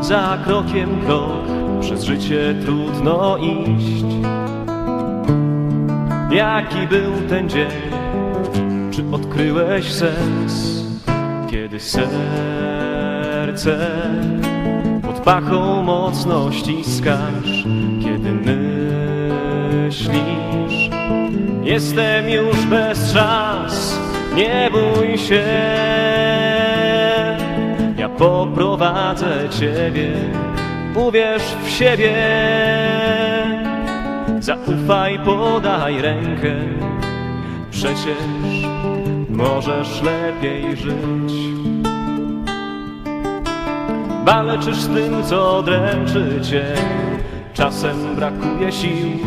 za krokiem krok, przez życie trudno iść. Jaki był ten dzień? Czy odkryłeś sens, kiedy serce pod pachą mocno ściskasz, kiedy myślisz, jestem już bez szans, nie bój się, poprowadzę ciebie, uwierz w siebie, zaufaj, podaj rękę, przecież możesz lepiej żyć. Walczysz z tym, co dręczy cię, czasem brakuje sił.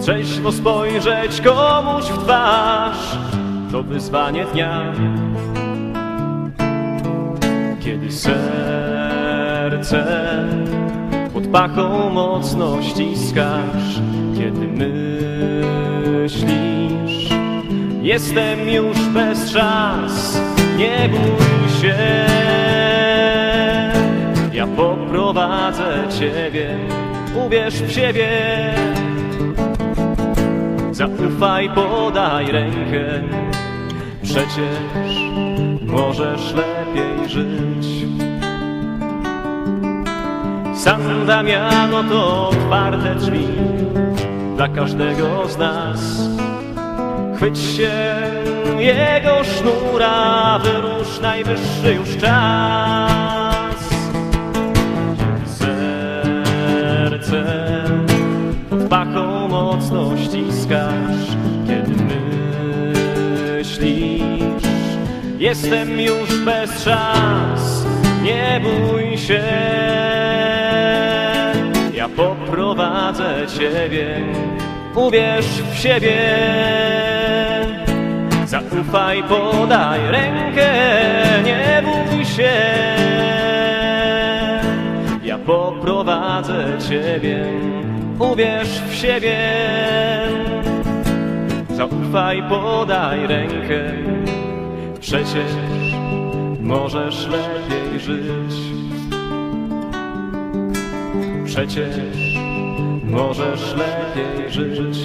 Trzeźwo spojrzeć komuś w twarz, to wyzwanie dnia. Kiedy serce pod pachą mocno ściskasz, kiedy myślisz, jestem już bez szans, nie bój się, ja poprowadzę ciebie, uwierz w siebie, zaufaj, podaj rękę, przecież możesz lepiej żyć. San Damiano to otwarte drzwi dla każdego z nas. Chwyć się jego sznura, wyrusz najwyższy już czas. Serce pod pachą mocno ściskasz, kiedy myślisz, jestem już bez szans, nie bój się, ja poprowadzę ciebie, uwierz w siebie, zaufaj, podaj rękę, nie bój się, ja poprowadzę ciebie, uwierz w siebie, zaufaj, podaj rękę, przecież możesz lepiej żyć. Przecież możesz lepiej żyć.